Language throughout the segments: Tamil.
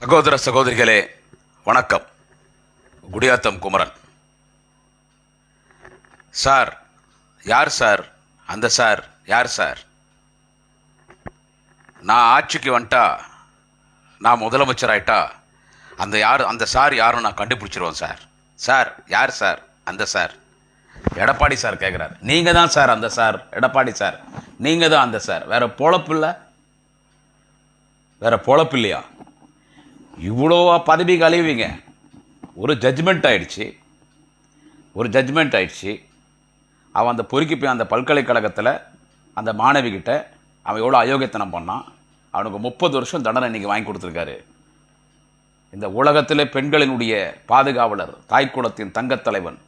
சகோதர சகோதரிகளே வணக்கம். குடியாத்தம் குமரன். சார் யார் சார்? அந்த சார் யார் சார்? நான் ஆட்சிக்கு வந்துட்டா நான் முதலமைச்சர் ஆயிட்டா அந்த யார் அந்த சார் யாரும் நான் கண்டுபிடிச்சிருவோம் சார். சார் யார் சார்? அந்த சார். எடப்பாடி சார் கேட்குறார் நீங்கள் தான் சார் அந்த சார். எடப்பாடி சார். நீங்கள் தான் அந்த சார். வேறு பொழப்பு இல்லை. வேறு பொழப்பு இல்லையா? இவ்வளோ பதவி அழிவீங்க ஒரு ஜட்ஜ்மெண்ட் ஆயிடுச்சு. ஒரு ஜட்ஜ்மெண்ட் ஆயிடுச்சு. அவன் அந்த பொறுக்கி போய் அந்த பல்கலைக்கழகத்தில் அந்த மாணவிகிட்ட அவன் எவ்வளோ அயோக்கியத்தனம் பண்ணான். அவனுக்கு முப்பது வருஷம் தண்டனை இன்றைக்கி வாங்கி கொடுத்துருக்காரு. இந்த உலகத்தில் பெண்களினுடைய பாதுகாவலர் தாய்க்குளத்தின் தங்கத் தலைவன்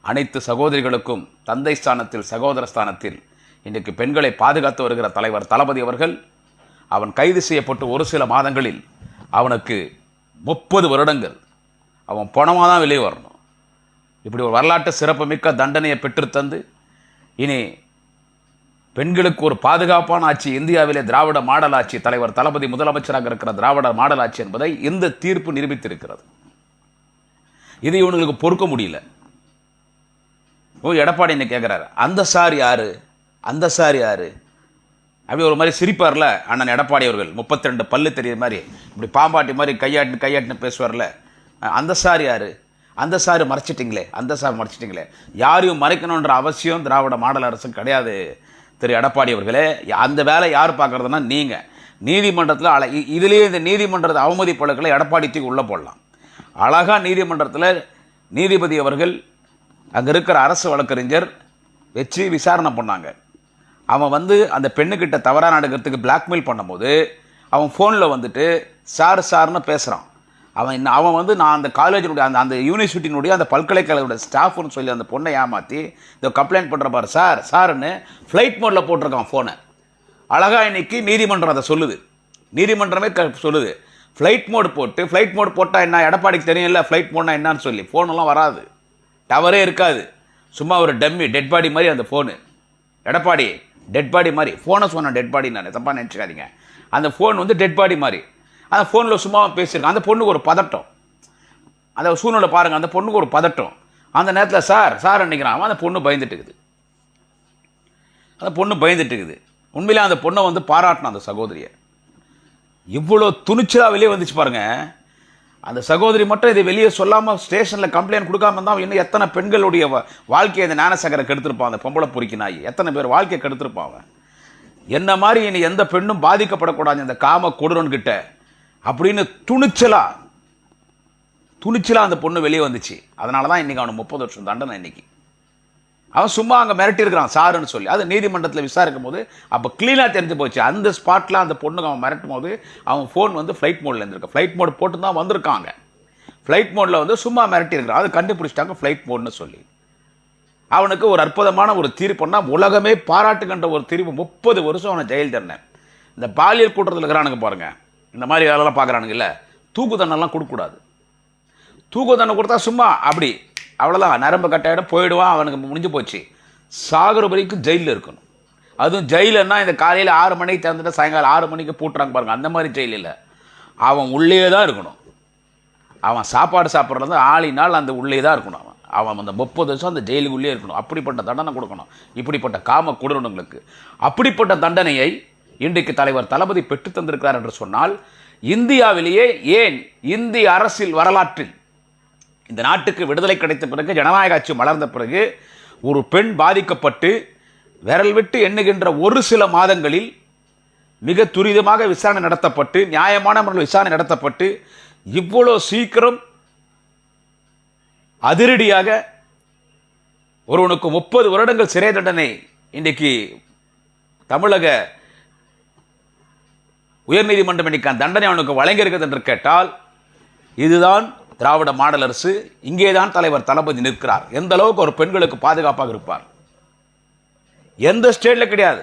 அனைத்து சகோதரிகளுக்கும் தந்தை ஸ்தானத்தில் சகோதர ஸ்தானத்தில் இன்றைக்கு பெண்களை பாதுகாத்து வருகிற தலைவர் தளபதி அவர்கள் அவன் கைது செய்யப்பட்டு ஒரு சில மாதங்களில் அவனுக்கு முப்பது வருடங்கள். அவன் பணமாக தான் வெளியே வரணும். இப்படி ஒரு வரலாற்று சிறப்புமிக்க தண்டனையை பெற்றுத்தந்து இனி பெண்களுக்கு ஒரு பாதுகாப்பான ஆட்சி இந்தியாவிலே திராவிட மாடல் ஆட்சி தலைவர் தளபதி முதலமைச்சராக இருக்கிற திராவிட மாடல் ஆட்சி என்பதை இந்த தீர்ப்பு நிரூபித்திருக்கிறது. இது இவனுங்களுக்கு பொறுக்க முடியல. ஓ எடப்பாடி என்ன கேட்குறாரு அந்த சார் யாரு? அந்த சார் யாரு? அப்படி ஒரு மாதிரி சிரிப்பார்ல அண்ணன் எடப்பாடி அவர்கள். முப்பத்தி ரெண்டு பல்லு தெரியுற மாதிரி. இப்படி பாம்பாட்டி மாதிரி கையாட்டு கையாட்டுன்னு பேசுவார்ல. அந்த சார் யார்? அந்த சார் மறைச்சிட்டிங்களே. அந்த சார் மறைச்சிட்டிங்களே. யாரையும் மறைக்கணுன்ற அவசியம் திராவிட மாடல் அரசு கிடையாது திரு எடப்பாடி அவர்களே. அந்த வேலை யார் பார்க்கறதுன்னா நீங்கள் நீதிமன்றத்தில் அழ இதுலேயே இந்த நீதிமன்றத்தை அவமதி பழக்களை எடப்பாடி தூக்கி உள்ளே போடலாம். அழகா நீதிமன்றத்தில் நீதிபதி அவர்கள் அங்கே இருக்கிற அரசு வழக்கறிஞர் வச்சு விசாரணை பண்ணாங்க. அவன் வந்து அந்த பெண்ணுக்கிட்ட தவறாக நடக்கிறதுக்கு பிளாக்மெயில் பண்ணும்போது அவன் ஃபோனில் வந்துட்டு சார் சார்னு பேசுகிறான் அவன் அவன் வந்து நான் அந்த காலேஜினுடைய அந்த அந்த யூனிவர்சிட்டியினுடைய அந்த பல்கலைக்கழகோட ஸ்டாஃப்னு சொல்லி அந்த பொண்ணை ஏமாற்றி இதை கம்ப்ளைண்ட் பண்ணுற பாரு சார் சார்னு ஃப்ளைட் மோடில் போட்டிருக்கான் ஃபோனை அழகா இன்னைக்கு நீதிமன்றம் அதை சொல்லுது. நீதிமன்றமே க சொல்லுது. ஃப்ளைட் மோடு போட்டு ஃப்ளைட் மோடு போட்டால் என்ன எடப்பாடிக்கு தெரியும் இல்லை ஃப்ளைட் மோட்னா என்னன்னு சொல்லி. ஃபோனெல்லாம் வராது. டவரே இருக்காது. சும்மா ஒரு டம்மி டெட் பாடி மாதிரி அந்த ஃபோனு எடப்பாடி டெட் பாடி மாதிரி. ஃபோனை சொன்ன டெட் பாடி நான் தப்பாக நினச்சிக்காதீங்க. அந்த ஃபோன் வந்து டெட் பாடி மாதிரி. அந்த ஃபோனில் சும்மா பேசியிருக்கான். அந்த பொண்ணுக்கு ஒரு பதட்டம். அந்த சூழ்நிலை பாருங்கள் அந்த பொண்ணுக்கு ஒரு பதட்டம். அந்த நேரத்தில் சார் சார் நினைக்கிறான். அவன் அந்த பொண்ணு பயந்துட்டு இருக்குது அந்த பொண்ணு பயந்துட்டு இருக்குது உண்மையிலே அந்த பொண்ணை வந்து பாராட்டணும் அந்த சகோதரியை. இவ்வளோ துணிச்சலாக வெளியே வந்துச்சு பாருங்கள் அந்த சகோதரி மட்டும் இதை வெளியே சொல்லாமல் ஸ்டேஷனில் கம்ப்ளைண்ட் கொடுக்காம இருந்தால் இன்னும் எத்தனை பெண்களுடைய வாழ்க்கையை இந்த ஞானசகரை கெடுத்திருப்பான் அந்த பொம்பளை பொறுக்கி நாய். எத்தனை பேர் வாழ்க்கையை கெடுத்திருப்பான் அவன். என்ன மாதிரி இனி எந்த பெண்ணும் பாதிக்கப்படக்கூடாது இந்த காம கொடுறன்கிட்ட அப்படின்னு துணிச்சலா துணிச்சலாக அந்த பொண்ணு வெளியே வந்துச்சு. அதனால தான் இன்னைக்கு அவனுக்கு முப்பது வருஷம் தண்டனை இன்னைக்கு. அவன் சும்மா அங்கே மிரட்டி இருக்கிறான் சாருன்னு சொல்லி. அது நீதிமன்றத்தில் விசாரிக்கும் போது அப்போ க்ளீனாக தெரிஞ்சு போச்சு. அந்த ஸ்பாட்டில் அந்த பொண்ணுக்கு அவன் மிரட்டும் போது அவன் ஃபோன் வந்து ஃப்ளைட் மோடில் இருந்திருக்கு ஃப்ளைட் மோட் போட்டு தான் வந்திருக்காங்க. ஃப்ளைட் மோடில் வந்து சும்மா மிரட்டி இருக்கிறான். அது கண்டுபிடிச்சிட்டாங்க ஃப்ளைட் மோட்னு சொல்லி. அவனுக்கு ஒரு அற்புதமான ஒரு தீர்ப்புன்னா உலகமே பாராட்டுகின்ற ஒரு தீர்ப்பு. முப்பது வருஷம் அவனை ஜெயில் தண்டனை இந்த பாலியல் கூட்டத்தில் இருக்கிறானுங்க பாருங்கள் இந்த மாதிரி வேலைலாம் பார்க்குறானுங்க இல்லை. தூக்கு தண்டனைலாம் கொடுக்கக்கூடாது. தூக்கு தண்டனை கொடுத்தா சும்மா அப்படி. அவ்வளோதான் நரம்பு கட்டாயிடம் போயிடுவான் அவனுக்கு முடிஞ்சு போச்சு. சாகுற வரைக்கும் ஜெயிலில் இருக்கணும். அதுவும் ஜெயிலுன்னா இந்த காலையில் ஆறு மணிக்கு திறந்துட்டு சாயங்காலம் ஆறு மணிக்கு பூட்டுறாங்க பாருங்கள் அந்த மாதிரி ஜெயில் இல்லை. அவன் உள்ளே தான் இருக்கணும். அவன் சாப்பாடு சாப்பிட்றது ஆளினால் அந்த உள்ளே தான் இருக்கணும் அவன். அவன் அந்த முப்பது வருஷம் அந்த ஜெயிலுக்குள்ளே இருக்கணும். அப்படிப்பட்ட தண்டனை கொடுக்கணும். இப்படிப்பட்ட காம கொடூரங்களுக்கு அப்படிப்பட்ட தண்டனையை இன்றைக்கு தலைவர் தளபதி பெற்று தந்திருக்கிறார் என்று சொன்னால் இந்தியாவிலேயே ஏன் இந்திய அரசியல் வரலாற்றில் இந்த நாட்டுக்கு விடுதலை கிடைத்த பிறகு ஜனநாயக ஆட்சி மலர்ந்த பிறகு ஒரு பெண் பாதிக்கப்பட்டு விரல் விட்டு எண்ணுகின்ற ஒரு சில மாதங்களில் மிக துரிதமாக விசாரணை நடத்தப்பட்டு நியாயமான முறையில் விசாரணை நடத்தப்பட்டு இவ்வளோ சீக்கிரம் அதிரடியாக ஒருவனுக்கு முப்பது வருடங்கள் சிறை தண்டனை இன்றைக்கு தமிழக உயர்நீதிமன்றம் இன்னைக்கு அந்த தண்டனை அவனுக்கு வழங்கியிருக்கிறது என்று கேட்டால் இதுதான் திராவிட மாடல் அரசு இங்கேதான் தலைவர் தளபதி நிற்கிறார். எந்த அளவுக்கு ஒரு பெண்களுக்கு பாதுகாப்பாக இருப்பார்? எந்த ஸ்டேட்ல கிடையாது.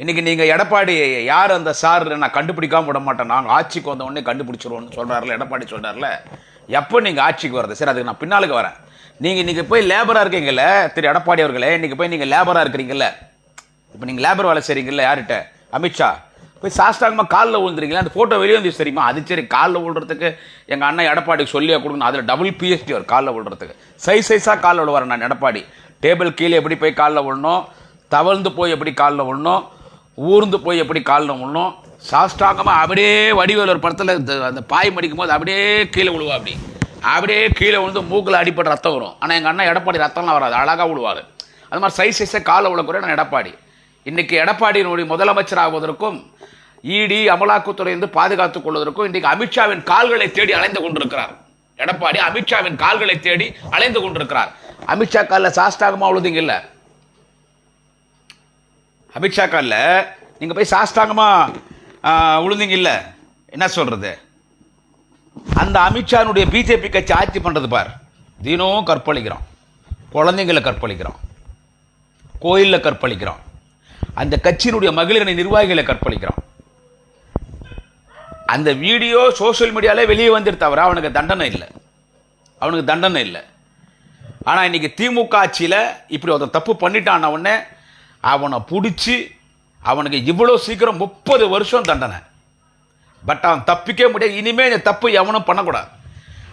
இன்னைக்கு நீங்க எடப்பாடி யார் அந்த சார் நான் கண்டுபிடிக்காம விட மாட்டேன்? நாங்கள் ஆட்சிக்கு வந்த உடனே கண்டுபிடிச்சிருவோம்னு சொல்றாருல எடப்பாடி சொல்றாருல. எப்போ நீங்கள் ஆட்சிக்கு வரது சரி அதுக்கு நான் பின்னாலுக்கு வரேன். நீங்கள் இன்னைக்கு போய் லேபராக இருக்கீங்கல்ல திரு எடப்பாடி அவர்களே இன்னைக்கு போய் நீங்கள் லேபராக இருக்கிறீங்கல்ல. இப்போ நீங்கள் லேபர் வேலை செய்கிறீங்கல்ல யார்கிட்ட? அமித்ஷா. போய் சாஸ்தாங்கமாக காலில் விழுந்துறீங்களா அந்த ஃபோட்டோ வெளியே வந்துச்சு தெரியுமா? அது சரி காலில் விழுறதுக்கு எங்கள் அண்ணன் எடப்பாடிக்கு சொல்லியே கொடுக்கணும். அதில் டபுள் பிஎஸ்டி வரும் காலில் விழுறதுக்கு. சைஸ் சைஸாக காலில் விழுவார் நான் எடப்பாடி. டேபிள் கீழே எப்படி போய் காலில் விழணும்? தவழ்ந்து போய் எப்படி காலில் விழணும்? ஊர்ந்து போய் எப்படி காலில் விழணும்? சாஷ்டாங்கமாக அப்படியே வடிவேல் ஒரு படத்தில் அந்த பாய் மடிக்கும் போது அப்படியே கீழே விழுவா அப்படி. அப்படியே கீழே விழுந்து மூக்கில் அடிப்பட்ட ரத்தம் வரும். ஆனால் எங்கள் அண்ணன் எடப்பாடி ரத்தம்லாம் வராது. அழகாக விழுவார். அது மாதிரி சைஸ் சைஸாக காலில் விழக்கூடிய நான் எடப்பாடி. இன்னைக்கு எடப்பாடியினுடைய முதலமைச்சராகுவதற்கும் இடி அமலாக்கத்துறை இருந்து பாதுகாத்துக் கொள்வதற்கும் இன்றைக்கு அமித்ஷாவின் கால்களை தேடி அலைந்து கொண்டிருக்கிறார். எடப்பாடி அமித்ஷாவின் கால்களை தேடி அலைந்து கொண்டிருக்கிறார். அமித்ஷா காலில் சாஸ்தாகமாக உழுதிங்க இல்ல? அமித்ஷா காலில் நீங்கள் போய் சாஸ்தாங்கமாக உழுந்தீங்க இல்லை? என்ன சொல்கிறது அந்த அமித்ஷானுடைய பிஜேபி கட்சி ஆட்சி பண்ணுறது பார். தினம் கற்பழிக்கிறோம். குழந்தைங்களை கற்பழிக்கிறோம். கோயிலில் கற்பழிக்கிறோம். அந்த கட்சியினுடைய மகளிரணி நிர்வாகிகளை கற்பழிக்கிறான். அந்த வீடியோ சோஷியல் மீடியாலே வெளியே வந்துட்டு தவிர அவனுக்கு தண்டனை இல்லை. அவனுக்கு தண்டனை இல்லை. ஆனால் இன்னைக்கு திமுக ஆட்சியில் இப்படி ஒருத்தன் தப்பு பண்ணிட்டான் உடனே அவனை பிடிச்சி அவனுக்கு இவ்வளோ சீக்கிரம் முப்பது வருஷம் தண்டனை. பட் அவன் தப்பிக்கவே முடியாது. இனிமேல் இந்த தப்பு எவனும் பண்ணக்கூடாது.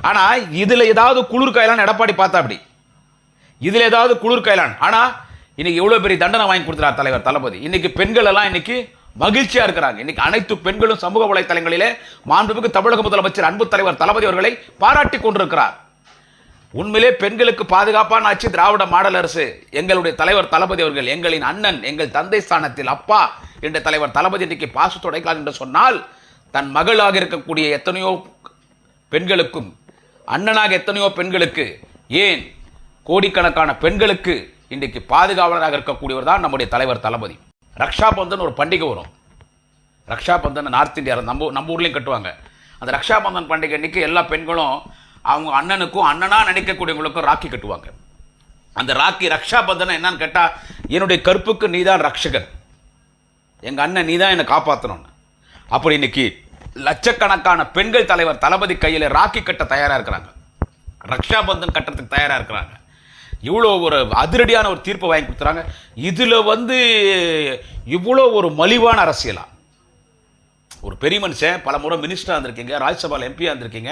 ஆனால் இதில் ஏதாவது குளிர் காயலான்னு எடப்பாடி பார்த்தா அப்படி இதில் ஏதாவது குளிர் காயலான் ஆனால் இன்னைக்கு எவ்வளோ பெரிய தண்டனை வாங்கி கொடுத்துறார் தலைவர் தளபதி. இன்னைக்கு பெண்கள் எல்லாம் இன்னைக்கு மகிழ்ச்சியா இருக்கிறாங்க. இன்னைக்கு அனைத்து பெண்களும் சமூக வலைத்தளங்களிலே மாண்புமிகு தமிழக முதலமைச்சர் அன்பு தலைவர் தளபதி அவர்களை பாராட்டி கொண்டிருக்கிறார். உண்மையிலே பெண்களுக்கு பாதுகாப்பான ஆட்சி திராவிட மாடல் அரசு. எங்களுடைய தலைவர் தளபதி அவர்கள் எங்களின் அண்ணன் எங்கள் தந்தை ஸ்தானத்தில் அப்பா என்ற தலைவர் தளபதி இன்றைக்கு பாசு தொடைக்கிறார் என்று சொன்னால் தன் மகளாக இருக்கக்கூடிய எத்தனையோ பெண்களுக்கும் அண்ணனாக எத்தனையோ பெண்களுக்கு ஏன் கோடிக்கணக்கான பெண்களுக்கு இன்றைக்கு பாதுகாவலராக இருக்கக்கூடியவர் தான் நம்முடைய தலைவர் தளபதி. ரக்ஷா பந்தன் ஒரு பண்டிகை வரும். ரக்ஷா பந்தன் நார்த் இந்தியா நம்ம நம்ம ஊர்லேயும் கட்டுவாங்க. அந்த ரக்ஷா பந்தன் பண்டிகை அன்னைக்கு எல்லா பெண்களும் அவங்க அண்ணனுக்கும் அண்ணனாக நினைக்கக்கூடியவங்களுக்கும் ராக்கி கட்டுவாங்க. அந்த ராக்கி ரக்ஷா பந்தனை என்னன்னு கேட்டால் என்னுடைய கற்புக்கு நீதான் ரக்ஷகன். எங்கள் அண்ணன் நீ தான் என்னை காப்பாற்றணும்னு அப்படி இன்னைக்கு லட்சக்கணக்கான பெண்கள் தலைவர் தளபதி கையில் ராக்கி கட்ட தயாராக இருக்கிறாங்க. ரக்ஷா பந்தன் கட்டுறதுக்கு தயாராக இருக்கிறாங்க. இவ்வளோ ஒரு அதிரடியான ஒரு தீர்ப்பை வாங்கி கொடுத்துறாங்க. இதில் வந்து இவ்வளோ ஒரு மலிவான அரசியலா? ஒரு பெரிய மனுஷன் பல முறை மினிஸ்டராக இருந்திருக்கீங்க ராஜ்யசபாவில் எம்பியாக இருந்திருக்கீங்க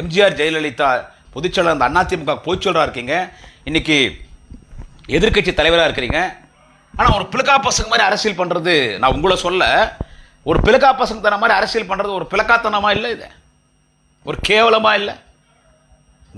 எம்ஜிஆர் ஜெயலலிதா பொதுச்செயலாளர் அந்த அதிமுக பொதுச்செயலராக இருக்கீங்க. இன்னைக்கு எதிர்க்கட்சி தலைவராக இருக்கிறீங்க. ஆனால் ஒரு பிளக்கா பசங்க மாதிரி அரசியல் பண்ணுறது நான் உங்களை சொல்ல ஒரு பிளக்கா பசங்க தன மாதிரி அரசியல் பண்ணுறது ஒரு பிளக்காத்தனமாக இல்லை இது? ஒரு கேவலமாக இல்லை?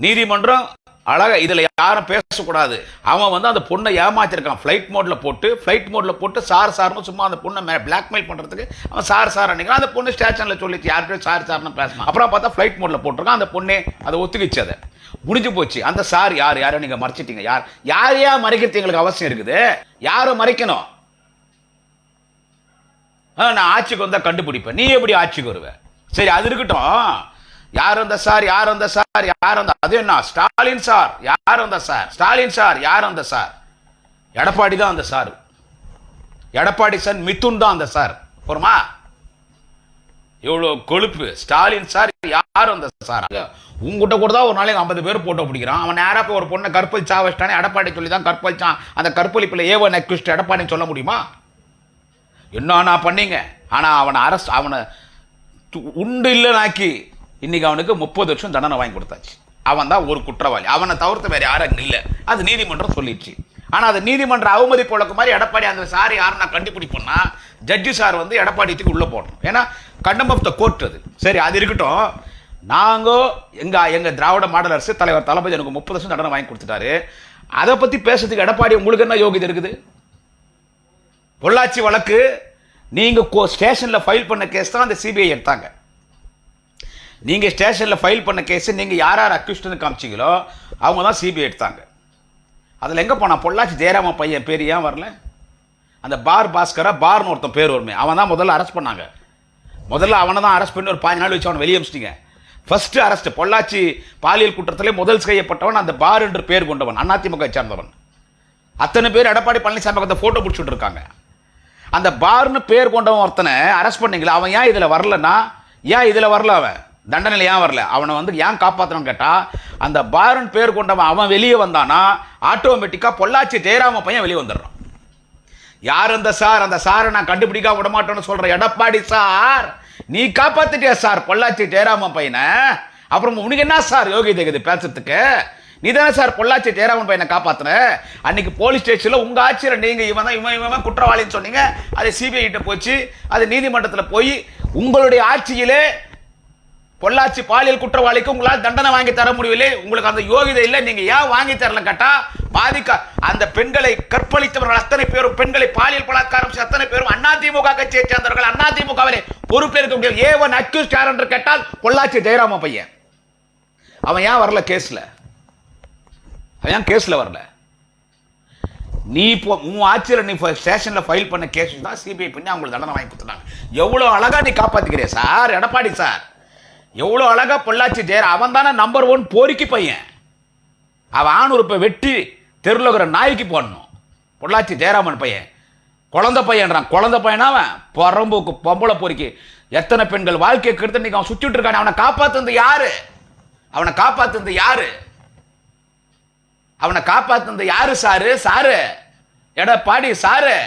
நீதிமன்றம் அழகா இதில் யாரும் பேசக்கூடாது. அவன் வந்து அந்த பொண்ணை ஏமாத்திருக்கான். ஃப்ளைட் மோட்ல போட்டு ஃப்ளைட் மோட்ல போட்டு சார் சார்னு சும்மா அந்த பொண்ணை பிளாக்மெயில் பண்ணுறதுக்கு அவன் சார் சார் அன்னைக்கு. அந்த பொண்ணு ஸ்டேஷனில் சொல்லிச்சு யார்கிட்டயும் சார் சார்னு பேசணும். அப்புறம் பார்த்தா ஃப்ளைட் மோட்ல போட்டிருக்கான். அந்த பொண்ணே அதை ஒத்துக்கிச்சு அதை. முடிஞ்சு போச்சு. அந்த சார் யார்? யாரை நீங்கள் மறைச்சிட்டீங்க? யார்? யாரையா மறைக்கிறது எங்களுக்கு அவசியம் இருக்குது? யாரை மறைக்கணும்? ஆ, நான் ஆட்சிக்கு வந்தால் கண்டுபிடிப்பேன். நீ எப்படி ஆட்சிக்கு வருவ? சரி அது இருக்கட்டும். யார் அந்த சார்? யார் அந்த சார்? யார் அந்த அது என்ன? ஸ்டாலின் சார். யார் அந்த சார்? ஸ்டாலின் சார். யார் அந்த சார்? எடப்பாடி தான் அந்த சார். எடப்பாடி சார் மித்துன் தான் அந்த சார். போருமா இவ்வளோ கொழுப்பு. ஸ்டாலின் சார் யார் அந்த சார்? உங்ககிட்ட கூட தான் ஒரு நாளைக்கு ஐம்பது பேர் போட்டோ பிடிக்கிறான். அவன் நேராக போய் ஒரு பொண்ணை கற்பழிச்சா வச்சிட்டானே எடப்பாடி சொல்லி தான் கற்பழிச்சான். அந்த கற்பழிப்பில் ஏவன் நெக்ஸ்ட் எடப்பாடின்னு சொல்ல முடியுமா? என்ன நான் பண்ணீங்க? ஆனால் அவனை அரசு அவனை து- உண்டு இல்லைனாக்கி இன்னைக்கு அவனுக்கு முப்பது வருஷம் தண்டனை வாங்கி கொடுத்தாச்சு. அவன் தான் ஒரு குற்றவாளி. அவனை தவிர்த்து வேற யாரும் இல்லை. அது நீதிமன்றம் சொல்லிடுச்சு. ஆனா அது நீதிமன்ற அவமதி போலக்கு மாதிரி எடப்பாடி அந்த சார் யாருன்னா கண்டுபிடிப்போம்னா ஜட்ஜி சார் வந்து எடப்பாடிக்கு உள்ள போடணும். ஏன்னா கண்டம் ஆஃப் த கோர்ட் அது. சரி அது இருக்கட்டும். நாங்கள் எங்க எங்க திராவிட மாடல் அரசு தலைவர் தளபதி எனக்கு முப்பது வருஷம் தண்டனை வாங்கி கொடுத்துட்டாரு. அதை பத்தி பேசுறதுக்கு எடப்பாடி உங்களுக்கு என்ன யோகிதை இருக்குது? பொள்ளாச்சி வழக்கு நீங்க கோ- ஸ்டேஷன்ல ஃபைல் பண்ண கேஸ் தான் அந்த சிபிஐ எடுத்தாங்க. நீங்கள் ஸ்டேஷனில் ஃபைல் பண்ண கேஸை நீங்கள் யார் யார் அக்யூஸ்ட்னு காமிச்சீங்களோ அவங்க தான் சிபிஐ எடுத்தாங்க. அதில் எங்கே போனான்? பொள்ளாச்சி ஜெயராம பையன் பேர் ஏன் வரல? அந்த பார் பாஸ்கரா பார்னு ஒருத்தன் பேர் வருமே அவன் தான் முதல்ல அரெஸ்ட் பண்ணாங்க. முதல்ல அவனை தான் அரெஸ்ட் பண்ணி ஒரு பாஞ்சு நாள் வச்சு அவனை வெளியே அமிச்சிட்டிங்க ஃபஸ்ட்டு அரெஸ்ட் பொள்ளாச்சி பாலியல் குற்றத்திலே முதல் செய்யப்பட்டவன் அந்த பார் என்று பேர் கொண்டவன் அதிமுக சேர்ந்தவன். அத்தனை பேர் எடப்பாடி பழனிசாமி பக்கத்தை ஃபோட்டோ பிடிச்சிட்டு இருக்காங்க. அந்த பார்னு பேர் கொண்டவன் ஒருத்தனை அரெஸ்ட் பண்ணிங்களா அவன் ஏன் இதில் வரலன்னா ஏன் இதில் வரல அவன்? தண்டனையில் ஏன் வரல. அவனை வந்து ஏன் காப்பாற்றணும்னு கேட்டால் அந்த பாரன் பேர் கொண்டவன் அவன் வெளியே வந்தானா ஆட்டோமேட்டிக்காக பொள்ளாச்சி ஜெயராம பையன் வெளியே வந்துடுறான். யார் அந்த சார்? அந்த சாரை நான் கண்டுபிடிக்க விடமாட்டேன்னு சொல்கிற எடப்பாடி சார். நீ காப்பாத்திட்டியா சார் பொள்ளாச்சி ஜெயராமன் பையனை? அப்புறம் உனக்கு என்ன சார் யோகி இருக்குது பேசுறதுக்கு? நீ தானே சார் பொள்ளாச்சி ஜெயராமன் பையனை காப்பாத்துன? அன்னைக்கு போலீஸ் ஸ்டேஷனில் உங்கள் ஆட்சியில் நீங்கள் இவன் தான் இவன் இவன் குற்றவாளின்னு சொன்னீங்க. அது சிபிஐ கிட்ட போச்சு. அது நீதிமன்றத்தில் போய் உங்களுடைய ஆட்சியிலே பொள்ளாச்சி பாலியல் குற்றவாளிக்கு உங்களால் தண்டனை வாங்கி தர முடியவில்லை. உங்களுக்கு அந்த யோகிதை இல்லை. நீங்க ஏன் வாங்கி தரல கேட்டா பாதிக்க அந்த பெண்களை கற்பழித்தவர்கள் அத்தனை பேரும் பெண்களை பாலியல் பலாத்காரம் அத்தனை பேரும் அதிமுக கட்சியை சேர்ந்தவர்கள் அதிமுகவிலே பொறுப்பேற்க முடியாது ஏவன் அக்யூஸ்ட் யார் என்று கேட்டால் பொள்ளாச்சி ஜெயராம பையன். அவன் ஏன் வரல கேஸ்ல? அவன் ஏன் கேஸ்ல வரல? நீ இப்போ உன் ஆட்சியில் நீ ஸ்டேஷனில் ஃபைல் பண்ண கேஸ் தான் சிபிஐ பண்ணி அவங்களுக்கு தண்டனை வாங்கி கொடுத்துட்டாங்க. எவ்வளோ அழகாக நீ காப்பாத்திக்கிறிய சார் எடப்பாடி சார். எவ்வளோ அழகா பொள்ளாச்சி ஜெயர். அவன் தானே நம்பர் ஒன் போரிக்கு பையன். அவன் ஆணுறுப்பை வெட்டி தெருவில் இருக்கிற நாய்க்கு போடணும். பொள்ளாச்சி ஜெயராமன் பையன். குழந்த பையன்றான். குழந்த பையனா அவன்? பரம்புக்கு பொம்பளை பொறுக்கி எத்தனை பெண்கள் வாழ்க்கையை கெடுத்து இன்னைக்கு அவன் சுற்றிட்டு அவனை காப்பாத்துனது யாரு? அவனை காப்பாத்துனது யாரு? அவனை காப்பாத்துனது யாரு sir? Sir. Edappadi sir.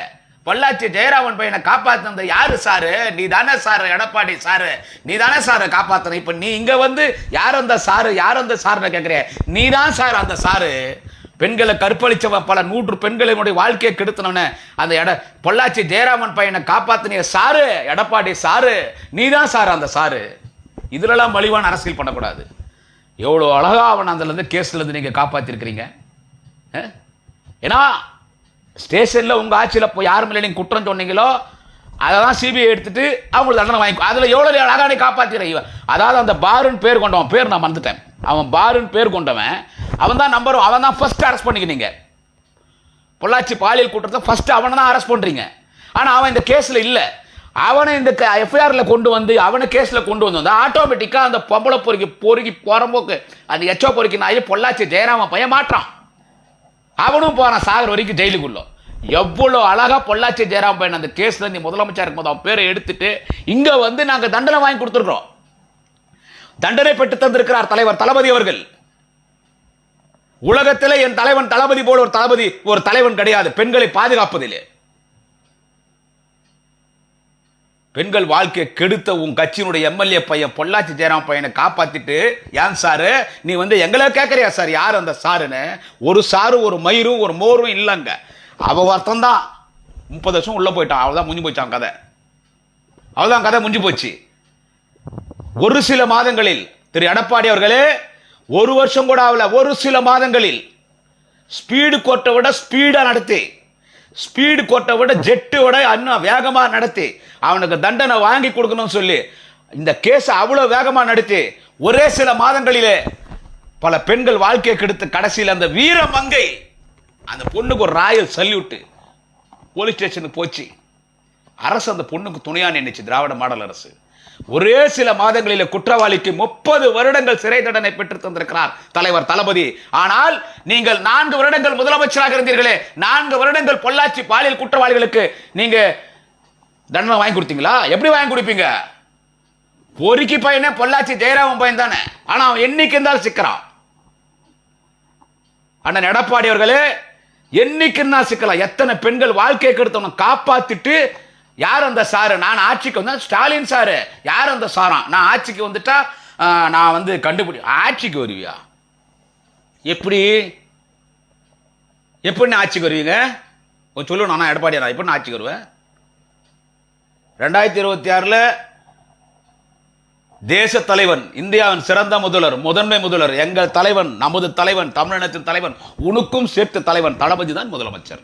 Pollachi Jayaraman பையனை காப்பாத்தினது யாரு சாரு? நீ தானே சாரு எடப்பாடி சாரு. நீ தானே சாரு காப்பாத்தன இப்ப நீ இங்க வந்து யார் அந்த சாரு? யார் அந்த சாருன்னு கேட்குறிய நீ தான் சார் அந்த சாரு. பெண்களை கற்பழிச்சவன் பல நூற்று பெண்களினுடைய வாழ்க்கையை கெடுத்தனவன. அந்த எட பொள்ளாச்சி ஜெயராமன் பையனை காப்பாத்தினிய சாரு எடப்பாடி சாரு. நீ தான் சார் அந்த சாரு. இதுலலாம் மலிவான அரசியல் பண்ணக்கூடாது. எவ்வளோ அழகாக அவன் அதுலேருந்து கேஸ்லேருந்து நீங்கள் காப்பாற்றிருக்கிறீங்க ஏன்னா ஸ்டேஷனில் உங்கள் ஆட்சியில் இப்போ யார் மேலே நீங்கள் குற்றம் சொன்னீங்களோ அதை தான் சிபிஐ எடுத்துட்டு அவங்களுக்கு தண்டனை வாங்கி அதில் எவ்வளோ அழகா நீ காப்பாத்திக்கிற இவன்? அதாவது அந்த பாருன்னு பேர் கொண்டவன் பேர் நான் மறந்துட்டேன். அவன் பாருன்னு பேர் கொண்டவன் அவன் தான் நம்பர் அவன் தான் ஃபஸ்ட்டு அரெஸ்ட் பண்ணிக்கினீங்க பொள்ளாச்சி பாலியல் கூட்டத்தை ஃபஸ்ட்டு அவனை தான் அரெஸ்ட் பண்ணுறீங்க ஆனால் அவன் இந்த கேஸில் இல்லை. அவனை இந்த எஃப்ஐஆரில் கொண்டு வந்து அவனை கேஸில் கொண்டு வந்து ஆட்டோமேட்டிக்காக அந்த பொம்பளை பொறுக்கி பொறுக்கி போறம்போக்கு அந்த எச்சோ பொறுக்கி நாய் பொள்ளாச்சி ஜெயராம பையன் மாட்டான் அவனும் போறான் சாகர் வரைக்கும் ஜெயிலுக்குள்ள. எவ்வளோ அழகா பொள்ளாச்சி ஜெயராம் பையன் அந்த கேஸ்ல நீ முதலமைச்சர் இருக்கும்போது அவன் பேரை எடுத்துட்டு இங்கே வந்து நாங்கள் தண்டனை வாங்கி கொடுத்துருக்குறோம். தண்டனை பெற்று தந்திருக்கிறார் தலைவர் தளபதி அவர்கள். உலகத்தில் என் தலைவன் தளபதி போல ஒரு தளபதி ஒரு தலைவன் கிடையாது. பெண்களை பாதுகாப்பதிலே. பெண்கள் வாழ்க்கையை கெடுத்த உன் கட்சியினுடைய எம்எல்ஏ பையன் பொள்ளாச்சி ஜெயராம் பையனை காப்பாத்திட்டு ஏன் சாரு? நீ வந்து எங்களை கேட்கறியா சார்? யார் அந்த சாருன்னு? ஒரு சாரு ஒரு மயிரும் ஒரு மோரும் இல்லைங்க. அவ வருத்தம் தான் முப்பது வருஷம் உள்ள போயிட்டான். அவள்தான் முடிஞ்சு போச்சான் கதை. அவள்தான் கதை முடிஞ்சு போச்சு. ஒரு சில மாதங்களில் திரு எடப்பாடி அவர்களே ஒரு வருஷம் கூட ஆகல. ஒரு சில மாதங்களில் ஸ்பீடு கோட்டை விட ஸ்பீடா நடத்தி ஸ்பீடு கோட்டை விட ஜெட்டு விட இன்னும் வேகமாக நடத்தி. அவனுக்கு தண்டனை வாங்கி கொடுக்கணும்னு சொல்லி இந்த கேஸை அவ்வளோ வேகமாக நடத்தி. ஒரே சில மாதங்களிலே பல பெண்கள் வாழ்க்கையை கெடுத்து கடைசியில் அந்த வீர மங்கை அந்த பொண்ணுக்கு ஒரு ராயல் சல்யூட்டு போலீஸ் ஸ்டேஷனுக்கு போச்சு. அரசு அந்த பொண்ணுக்கு துணையான நின்னுச்சு திராவிட மாடல் அரசு. ஒரே சில மாதங்களில் குற்றவாளிக்கு முப்பது வருடங்கள் சிறை தண்டனை பெற்று தந்திருக்கிறார் தலைவர் தளபதி. ஆனால் நீங்கள் நான்கு வருடங்கள் முதலமைச்சராக இருந்தீர்களே நான்கு வருடங்கள் பொள்ளாச்சி பாலியல் குற்றவாளிகளுக்கு நீங்க தண்டனை வாங்கி கொடுத்தீங்களா? எப்படி வாங்கி கொடுப்பீங்க? பொறுக்கி பையனே பொள்ளாச்சி ஜெயராமன் பையன் தானே. ஆனா அவன் என்னைக்கு இருந்தாலும் சிக்கிறான். அண்ணன் எடப்பாடி அவர்களே இருந்தால் சிக்கலாம். எத்தனை பெண்கள் வாழ்க்கையை கெடுத்தவனை காப்பாத்திட்டு யார் அந்த சாரு? நான் ஆட்சிக்கு வந்தா ஸ்டாலின் சாரு. யார் அந்த சாரா? நான் ஆட்சிக்கு வந்துட்டா நான் வந்து கண்டுபிடி ஆட்சிக்கு வருவியா? எப்படி? எப்படி ஆட்சிக்கு வருவீங்க? சொல்லு சொல்லணும் நான் எடப்பாடி நான் எப்படி ஆட்சிக்கு வருவேன்? ரெண்டாயிரத்தி இருபத்தி ஆறில் தேச தலைவன் இந்தியாவின் சிறந்த முதல்வர் முதன்மை முதல்வர் எங்கள் தலைவன் நமது தலைவன் தமிழினத்தின் தலைவன் உனக்கும் சேர்த்து தலைவன் தளபதி தான் முதலமைச்சர்.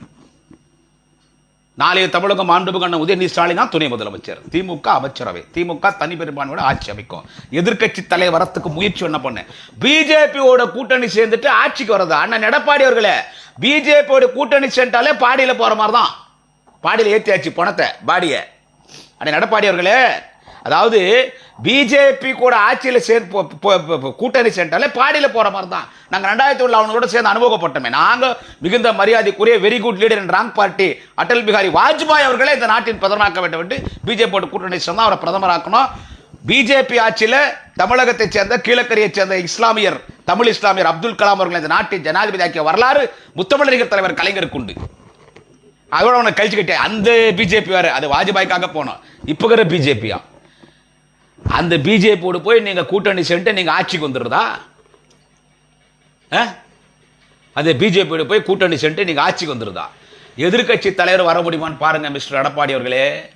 நாளைய தமிழகம் மாண்புமிகு அண்ணன் உதயநிதி ஸ்டாலின் தான் துணை முதலமைச்சர். திமுக அமைச்சரவை. திமுக தனி பெரும்பான்மையோட ஆட்சி அமைக்கும். எதிர்க்கட்சி தலைவர் வரத்துக்கு முயற்சி என்ன பண்ண? பிஜேபியோட கூட்டணி சேர்ந்துட்டு ஆட்சிக்கு வர்றது. அண்ணன் எடப்பாடி அவர்களே பிஜேபியோட கூட்டணி சேர்ந்தாலே பாடியில் போகிற மாதிரி தான் பாடியில் ஏற்றியாச்சு பணத்தை பாடியை. அண்ணன் எடப்பாடி அவர்களே அதாவது பிஜேபி கூட ஆட்சியில் சேர்ந்து கூட்டணி சேர்ந்தாலே பாடியில் போகிற மாதிரி தான் நாங்கள் ரெண்டாயிரத்தி ஒண்ணுல அவனோட சேர்ந்து அனுபவப்பட்டோமே. நாங்கள் மிகுந்த மரியாதைக்குரிய very good leader in wrong party Atal Bihari Vajpayee அவர்களே இந்த நாட்டின் பிரதமராக்க வேண்டும் என்று பிஜேபியோட கூட்டணி சேர்ந்தால் அவரை பிரதமராக்கணும். பிஜேபி ஆட்சியில் தமிழகத்தைச் சேர்ந்த கீழக்கரையைச் சேர்ந்த இஸ்லாமியர் தமிழ் இஸ்லாமியர் அப்துல் கலாம் அவர்கள் இந்த நாட்டின் ஜனாதிபதி ஆக்கிய வரலாறு முத்தமிழறிஞர் தலைவர் கலைஞருக்கு உண்டு. அதோட அவனை கழிச்சு கட்டி அந்த பிஜேபி வேறு அது வாஜ்பாய்க்காக போனோம். இப்போ இருக்கிற பிஜேபியா அந்த பிஜேபியோடு போய் நீங்கள் கூட்டணி சேர்ந்து நீங்கள் ஆட்சிக்கு வந்துடுறதா? ஆ? அந்த பிஜேபியோட போய் கூட்டணி சேர்ந்து நீங்கள் ஆட்சிக்கு வந்துடுறதா? எதிர்க்கட்சி தலைவர் வர முடியுமான்னு பாருங்க மிஸ்டர் எடப்பாடி அவர்களே.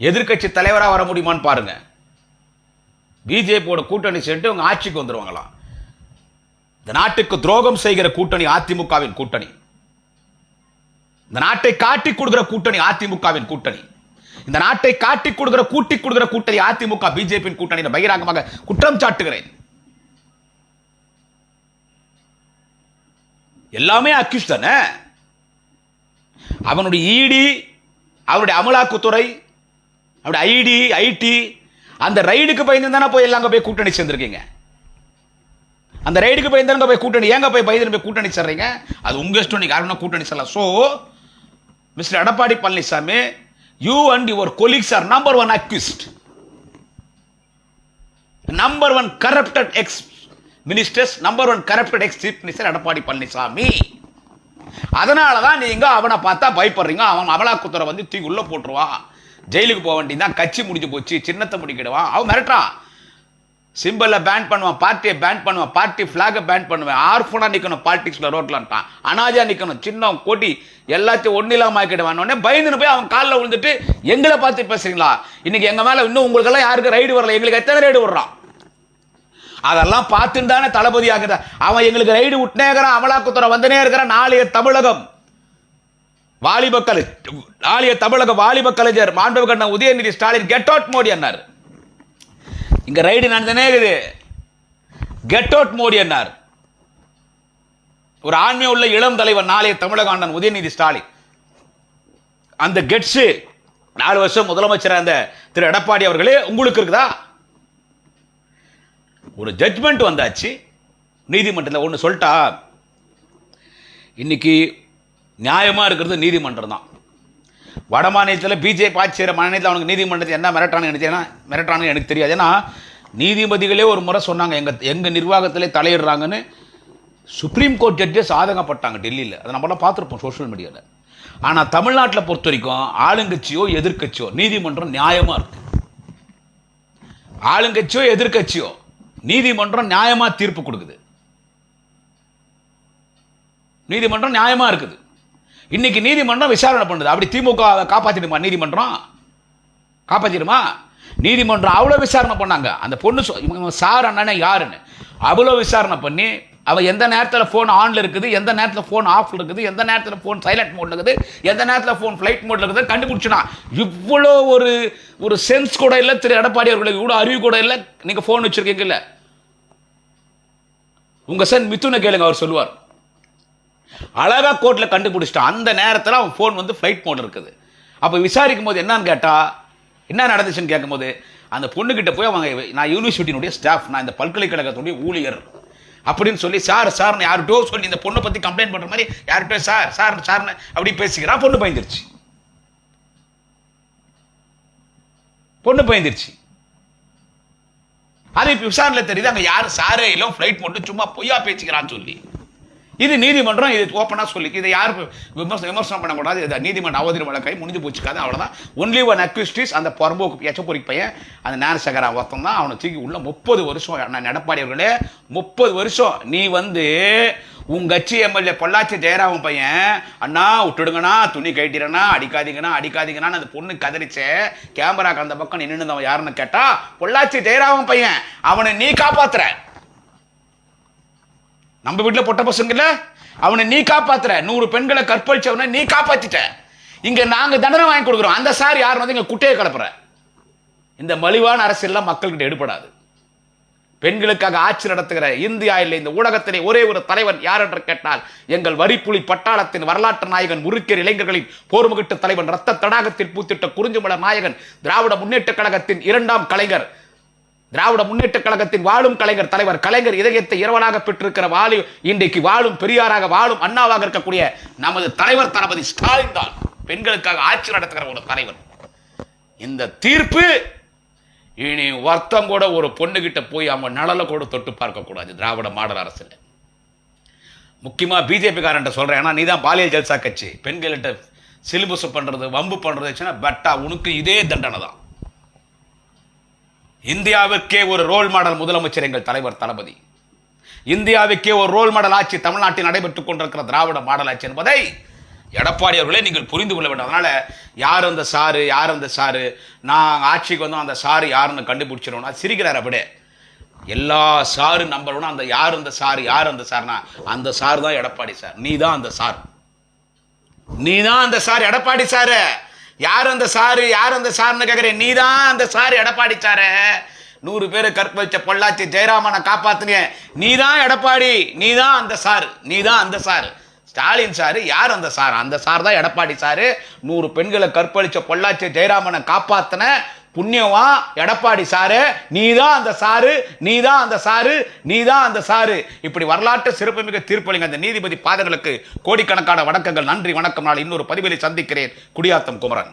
எதிர்க்கட்சி தலைவராக வர முடியுமான்னு பாருங்க. பிஜேபியோட கூட்டணி சேர்ந்து உங்கள் ஆட்சிக்கு வந்துடுவாங்களாம் இந்த நாட்டுக்கு துரோகம் செய்கிற கூட்டணி அதிமுகவின் கூட்டணி. இந்த நாட்டை காட்டி கொடுக்கிற கூட்டணி அதிமுகவின் கூட்டணி. இந்த நாட்டை காட்டி கொடுக்கிற கூட்டி கொடுக்கிற கூட்டணி அதிமுக பிஜேபி கூட்டணி பகிரங்கமாக குற்றம் சாட்டுகிறேன். எல்லாமே அக்யூஸ் தானே? அவனுடைய இடி அவருடைய அமலாக்கத்துறை அவருடைய ஐடி ஐடி அந்த ரைடுக்கு பயந்து தானே போய் எல்லாம் போய் கூட்டணி சேர்ந்துருக்கீங்க? அந்த ரைடுக்கு பயந்து தானே போய் கூட்டணி ஏங்க போய் பயந்து போய் கூட்டணி சேர்றீங்க? அது உங்க இஷ்டம் நீங்க யாருன்னா கூட்டணி சேரலாம் so mister Edappadi Palaniswami you and your colleagues are number one accused number one corrupted ex ministers number one corrupted ex chief minister Edappadi Palaniswami. அதனால தான் நீங்க அவனை பார்த்தா பயப்படுறீங்க. அவன் அமலாக்குத்துறை வந்து தூக்கி உள்ள போட்டுருவான். ஜெயிலுக்கு போக வேண்டியதான் கட்சி முடிஞ்சு போச்சு. சின்னத்தை முடிக்கிடுவான். அவன் மிரட்டான் சிம்பிளை பேன் பண்ணுவான் பார்ட்டியை பேன் பண்ணுவான் பார்ட்டி ஃப்ளாகை பேன் பண்ணுவேன். ஆர்ஃபனாக நிற்கணும் பாலிடிக்ஸில் ரோட்லன்ட்டான் அனாஜா நிற்கணும் சின்னம் கொடி எல்லாத்தையும் ஒன்றிலாம் ஆக்கிடுவான். உடனே பயந்துன்னு போய் அவன் காலில் விழுந்துட்டு எங்களை பார்த்து பேசுறீங்களா? இன்னைக்கு எங்கள் மேலே இன்னும் உங்களுக்கெல்லாம் யாருக்கு ரைடு வரல? எங்களுக்கு எத்தனை ரைடு விடுறான்? அதெல்லாம் பார்த்துன்னு தானே தளபதி ஆகுது. அவன் எங்களுக்கு ரைடு விட்டுனே இருக்கிறான் அமலாக்கத்துறை வந்துனே இருக்கிறான். நாளைய தமிழகம். வாலிப கலை நாளைய தமிழக வாலிப கலைஞர் மாண்பு கண்ணன் உதயநிதி ஸ்டாலின் கெட் அவுட் மோடி என்னார் இங்க ரைடு நடந்தனே இருக்குது. கெட் அவுட் மோடி என்னார்? ஒரு ஆண்மை உள்ள இளம் தலைவர் நாளைய தமிழக ஆண்டன் உதயநிதி ஸ்டாலின். அந்த கெட்ஸ் நாலு வருஷம் முதலமைச்சர் அந்த திரு எடப்பாடி அவர்களே உங்களுக்கு இருக்குதா? ஒரு ஜட்மெண்ட் வந்தாச்சு. நீதிமன்றத்தில் ஒன்று சொல்லிட்டா. இன்னைக்கு நியாயமா இருக்கிறது நீதிமன்றம் தான். வட மாநிலத்தில் பிஜேபி ஆட்சி செய்கிற மாநிலத்தில் அவனுக்கு நீதிமன்றத்தை என்ன மிரட்டானு எனக்கு தெரியும் மிரட்டானு எனக்கு தெரியாது. ஏன்னா நீதிபதிகளே ஒரு முறை சொன்னாங்க எங்கள் எங்கள் நிர்வாகத்திலே தலையிடுறாங்கன்னு சுப்ரீம் கோர்ட் ஜட்ஜே சாதகப்பட்டாங்க டெல்லியில். அதை நம்மளாம் பார்த்துருப்போம் சோஷியல் மீடியாவில் ஆனால் தமிழ்நாட்டில் பொறுத்த வரைக்கும் ஆளுங்கட்சியோ எதிர்க்கட்சியோ நீதிமன்றம் நியாயமாக இருக்கு. ஆளுங்கட்சியோ எதிர்க்கட்சியோ நீதிமன்றம் நியாயமாக தீர்ப்பு கொடுக்குது. நீதிமன்றம் நியாயமாக இருக்குது. இன்னைக்கு நீதிமன்றம் விசாரணை பண்ணுது. அப்படி திமுக காப்பாற்றிடுமா நீதிமன்றம்? காப்பாற்றிடுமா நீதிமன்றம் அவ்வளோ விசாரணை பண்ணாங்க. அந்த பொண்ணு சொ- இவங்க சார் அண்ணனே யாருன்னு. அவ்வளோ விசாரணை பண்ணி அவள் எந்த நேரத்தில் ஃபோன் ஆனில் இருக்குது எந்த நேரத்தில் ஃபோன் ஆஃபில் இருக்குது எந்த நேரத்தில் ஃபோன் சைலண்ட் மோட்ல இருக்குது எந்த நேரத்தில் ஃபோன் ஃப்ளைட் மோட்ல இருக்குது கண்டுபிடிச்சினா. இவ்வளோ ஒரு ஒரு சென்ஸ் கூட இல்லை. திரு எடப்பாடி அவர்களுக்கு இவ்வளோ அறிவு கூட இல்லை. நீங்கள் ஃபோன் வச்சிருக்கீங்கல்ல. உங்கள் சன் மித்துனை கேளுங்க அவர் சொல்லுவார். அழகா கோர்ட்ல கண்டுபிடிச்சிட்டான். அந்த நேரத்தில் அவன் ஃபோன் வந்து ஃப்ளைட் மோட் இருக்குது. அப்போ விசாரிக்கும் போது என்னன்னு கேட்டா என்ன நடந்துச்சுன்னு கேட்கும்போது அந்த பொண்ணுக்கிட்ட போய் அவங்க நான் யூனிவர்சிட்டியினுடைய ஸ்டாஃப் நான் இந்த பல்கலைக்கழகத்துடைய ஊழியர் அப்படின்னு சொல்லி சார் சார்னு யார்கிட்டயோ சொல்லி இந்த பொண்ணை பத்தி கம்ப்ளைண்ட் பண்ற மாதிரி யார்கிட்டயோ சார் சார் சார்னு அப்படி பேசிக்கிறான் பொண்ணு பயந்துருச்சு. பொண்ணு பயந்துருச்சு. அது இப்ப விசாரணையில் தெரியுது அங்க யாரும் சாரே இல்லை ஃப்ளைட் மட்டும் சும்மா பொய்யா பேசிக்கிறான்னு சொல்லி. இது நீதிமன்றம் இது ஓப்பனாக சொல்லி இதை யாரும் விமர்சனம் விமர்சனம் பண்ணக்கூடாது இது நீதிமன்ற அவதீன வழக்கை முடிஞ்சு போச்சுக்காது அவ்வளோதான் ஒன்லி ஒன் அக்யூஸ்டிஸ் அந்த புறம்போக்கு எச்சப்பொறி பையன் அந்த ஞானசேகரா ஒருத்தன் தான். அவனை தூக்கி உள்ள முப்பது வருஷம் நான் எடப்பாடி அவர்களே முப்பது வருஷம். நீ வந்து உங்க கட்சி எம்எல்ஏ பொள்ளாச்சி ஜெயராமன் பையன் அண்ணா விட்டுடுங்கண்ணா துணி கட்டிடுறேண்ணா அடிக்காதீங்கண்ணா அடிக்காதீங்கண்ணா அந்த பொண்ணு கதறிச்சே கேமராக்கு அந்த பக்கம் நின்னுனவன் யாருன்னு கேட்டா பொள்ளாச்சி ஜெயராமன் பையன். அவனை நீ காப்பாத்துற. நம்ம வீட்டில் பொட்ட பசங்கல்ல அவனை நீ காப்பாத்துற. நூறு பெண்களை கற்பழிச்சவனை நீ காப்பாத்திட்ட. இங்க நாங்க தண்டனை வாங்கி கொடுக்குறோம். அந்த சார் யார் வந்து இங்க குட்டையை கலப்புற? இந்த மலிவான அரசியல்லாம் மக்கள்கிட்ட எடுபடாது. பெண்களுக்காக ஆட்சி நடத்துகிற இந்தியா இந்த ஊடகத்திலே ஒரே ஒரு தலைவன் யார் என்று கேட்டால் எங்கள் வரிப்புலி பட்டாளத்தின் வரலாற்று நாயகன் முறுக்கிய இளைஞர்களின் போர்முகிட்டு தலைவன் ரத்த தடாகத்தில் பூத்திட்ட குறிஞ்சுமல நாயகன் திராவிட முன்னேற்ற கழகத்தின் இரண்டாம் கலைஞர். திராவிட முன்னேற்ற கழகத்தின் வாழும் கலைஞர் தலைவர் கலைஞர் இதயத்தை இரவலாக பெற்றிருக்கிற வாலி இன்றைக்கு வாழும் பெரியாராக வாழும் அண்ணாவாக இருக்கக்கூடிய நமது தலைவர் தளபதி ஸ்டாலின் தான் பெண்களுக்காக ஆட்சி நடத்துகிற ஒரு தலைவர். இந்த தீர்ப்பு இனி வருத்தம் கூட ஒரு பொண்ணுகிட்ட போய் அவங்க நலல கூட தொட்டு பார்க்க கூடாது திராவிட மாடல் அரசில். முக்கியமாக பிஜேபி சொல்கிறேன் சொல்றேன். ஏன்னா நீ தான் பாலியல் ஜல்சா கட்சி. பெண்கள்கிட்ட சிலிபஸ் பண்றது வம்பு பண்றது பட்டா உனக்கு இதே தண்டனை தான். இந்தியாவிற்கே ஒரு ரோல் மாடல் முதலமைச்சர் எங்கள் தலைவர் தளபதி. இந்தியாவுக்கே ஒரு ரோல் மாடல் ஆட்சி தமிழ்நாட்டில் நடைபெற்றுக் கொண்டிருக்கிற திராவிட மாடல் ஆட்சி என்பதை எடப்பாடி அவர்களே நீங்கள் புரிந்து கொள்ள வேண்டும். அதனால யார் அந்த சாரு யார் அந்த சாரு நான் ஆட்சிக்கு வந்தோம் அந்த சாரு யாருன்னு கண்டுபிடிச்சிடணும் அது சிரிக்கிறார் அப்படியே. எல்லா சாரு நம்பரும் அந்த யார் அந்த சாரு யார் அந்த சார்னா அந்த சார் தான் எடப்பாடி சார். நீ தான் அந்த சார். நீ தான் அந்த சார் எடப்பாடி சாரு. யார் அந்த சாரு? யார் அந்த சார்னு கேட்குறேன் நீ தான் அந்த சாரு எடப்பாடி சார. நூறு பேரை கற்பழிச்ச பொள்ளாச்சி ஜெயராமனை காப்பாத்துனிய நீ தான் எடப்பாடி. நீ தான் அந்த சார். நீ தான் அந்த சார். ஸ்டாலின் சாரு யார் அந்த சார்? அந்த சார் தான் எடப்பாடி சாரு. நூறு பெண்களை கற்பழிச்ச பொள்ளாச்சி ஜெயராமனை காப்பாத்தின புண்ணியவா? எடப்பாடி சாரு நீ தான் அந்த சாரு நீ தான் அந்த சாரு நீ தான் அந்த சாரு. இப்படி வரலாற்று சிறப்புமிக்க தீர்ப்பளிங்க அந்த நீதிபதி பாதங்களுக்கு கோடிக்கணக்கான வணக்கங்கள். நன்றி வணக்கம். நாள் இன்னொரு பதிவிலை சந்திக்கிறேன். குடியாத்தம் குமரன்.